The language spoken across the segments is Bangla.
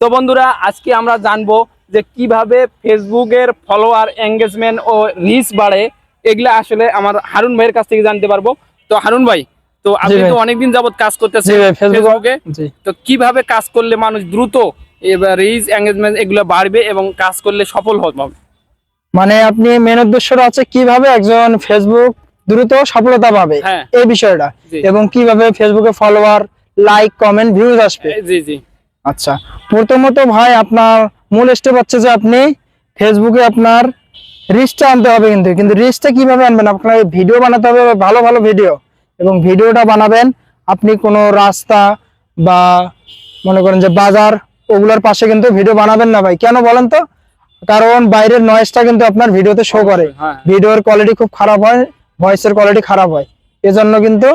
তো বন্ধুরা আজকে আমরা জানব যে কীভাবে ফেসবুকের ফলোয়ার এঙ্গেজমেন্ট ও রিচ বাড়ে এগুলা আসলে আমার হারুন ভাইয়ের কাছ থেকে জানতে পারব। তো হারুন ভাই তো আপনি। তো অনেকদিন যাবত কাজ করতেছেন ফেসবুক। তো কীভাবে কাজ করলে মানুষ দ্রুত এবার রিচ এঙ্গেজমেন্ট এগুলো বাড়বে এবং কাজ করলে সফল হবে? মানে আপনি মেন উদ্দেশ্যটা আছে কীভাবে একজন ফেসবুক দ্রুত সফলতা পাবে হ্যাঁ। এই বিষয়টা এবং কীভাবে ফেসবুকে ফলোয়ার লাইক কমেন্ট ভিউজ আসবে। জি জি। আচ্ছা প্রথমত ভাই আপনার মূল স্টেপ হচ্ছে যে আপনি ফেসবুকে আপনার রিচটা আনতে হবে কিন্তু। কিন্তু রিচটা কীভাবে আনবেন? আপনার ভিডিও বানাতে হবে ভালো ভালো ভিডিও এবং ভিডিওটা বানাবেন আপনি কোনো রাস্তা বা মনে করেন যে বাজার ওগুলোর পাশে কিন্তু ভিডিও বানাবেন না ভাই। কেন বলেন তো? কারণ বাইরের নয়েজটা কিন্তু আপনার ভিডিওতে শো করে। হ্যাঁ। ভিডিওর কোয়ালিটি খুব খারাপ হয় ভয়েসের কোয়ালিটি খারাপ হয়। এজন্য কিন্তু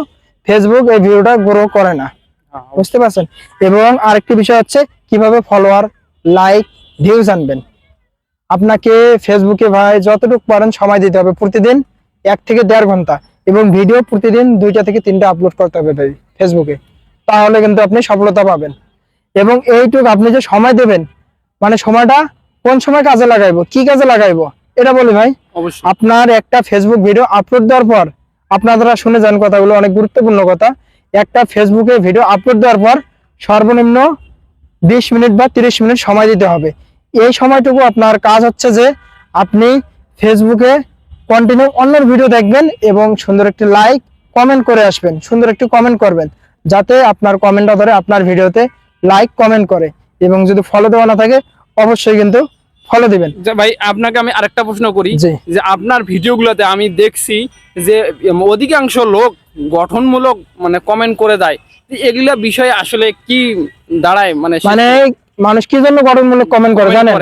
ফেসবুক এই ভিডিওটা গ্রো করে না। হ্যাঁ, বুঝতে পারছেন? এবং আরেকটি বিষয় হচ্ছে কীভাবে ফলোয়ার লাইক ভিউজ আনবেন। আপনাকে ফেসবুকে ভাই যতটুকু পারেন সময় দিতে হবে। প্রতিদিন এক থেকে দেড় ঘণ্টা এবং ভিডিও প্রতিদিন দুইটা থেকে তিনটা আপলোড করতে হবে ভাই ফেসবুকে তাহলে কিন্তু আপনি সফলতা পাবেন। এবং এইটুকু আপনি যে সময় দেবেন মানে সময়টা কোন সময় কাজে লাগাইবো কি কাজে লাগাইবো এটা বলি ভাই। আপনার একটা ফেসবুক ভিডিও আপলোড দেওয়ার পর আপনারা শুনে যান কথাগুলো অনেক গুরুত্বপূর্ণ কথা। একটা ফেসবুকে ভিডিও আপলোড দেওয়ার পর সর্বনিম্ন বিশ মিনিট বা তিরিশ মিনিট সময় দিতে হবে। এই সময়টুকু আপনার কাজ হচ্ছে যে আপনি ফেসবুকে কন্টিনিউ অন্যের ভিডিও দেখবেন এবং সুন্দর একটি লাইক কমেন্ট করে আসবেন, সুন্দর একটি কমেন্ট করবেন, যাতে আপনার কমেন্টটা ধরে আপনার ভিডিওতে লাইক কমেন্ট করে এবং যদি ফলো দেওয়া না থাকে, অবশ্যই কিন্তু ফলো দিবেন। ভাই আপনাকে আমি আরেকটা প্রশ্ন করি যে আপনার ভিডিওগুলোতে আমি দেখছি যে অধিকাংশ লোক গঠনমূলক মানে কমেন্ট করে দেয় এগুলা বিষয়ে আসলে কি দাঁড়ায় মানে মানে মানুষ কি জন্য গঠনমূলক কমেন্ট করে জানেন?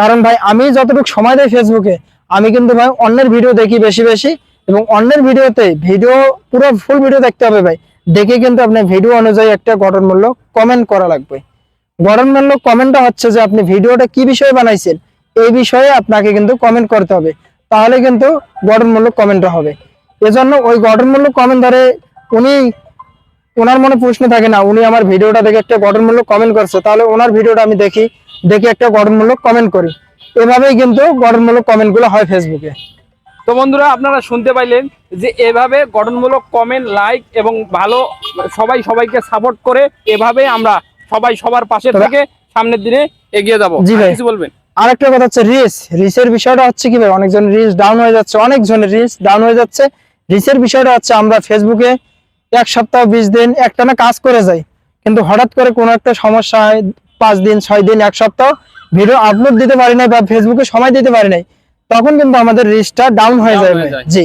কারণ ভাই আমি যতটুকু সময় দেই ফেসবুকে আমি কিন্তু ভাই অন্যের ভিডিও দেখি বেশি বেশি এবং অন্যের ভিডিওতে ভিডিও পুরো ফুল ভিডিও দেখতে হবে ভাই। দেখে কিন্তু আপনি ভিডিও অনুযায়ী একটা গঠনমূলক কমেন্ট করা লাগবে। গঠনমূলক কমেন্টটা হচ্ছে যে আপনি ভিডিওটা কি বিষয়ে বানাইছেন? এই বিষয়ে আপনাকে কিন্তু কমেন্ট করতে হবে। তাহলে কিন্তু গঠনমূলক কমেন্টটা হবে। এজন্য ওই গঠনমূলক কমেন্ট ধরে উনি ওনার মনে প্রশ্ন থাকে না উনি আমার ভিডিওটা দেখে একটা গঠনমূলক কমেন্ট করছে তাহলে ওনার ভিডিওটা আমি দেখি দেখে একটা গঠনমূলক কমেন্ট করি। এভাবেই কিন্তু গঠনমূলক কমেন্টগুলো হয় ফেসবুকে তো বন্ধুরা আপনারা শুনতে পাইলেন যে এভাবে গঠনমূলক কমেন্ট লাইক এবং ভালো সবাই সবাইকে সাপোর্ট করে এভাবে আমরা সবাই সবার পাশে থেকে সামনের দিনে এগিয়ে যাব। কিছু বলবেন? আরেকটা কথা হচ্ছে রিস। রিসের বিষয়টা হচ্ছে কি ভাই অনেকজন রিস ডাউন হয়ে যাচ্ছে অনেকজনের রিস ডাউন হয়ে যাচ্ছে। রিসের বিষয়টা হচ্ছে আমরা ফেসবুকে এক সপ্তাহ বিশ দিন একটানা কাজ করে যাই। কিন্তু হঠাৎ করে কোনো একটা সমস্যা হয় পাঁচ দিন ছয় দিন এক সপ্তাহ ভিডিও আপলোড দিতে পারি নাই বা ফেসবুকে সময় দিতে পারি নাই তখন কিন্তু আমাদের রিসটা ডাউন হয়ে যায়। জি।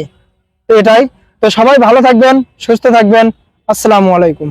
তো এটাই। তো সবাই ভালো থাকবেন সুস্থ থাকবেন। আসসালামু আলাইকুম।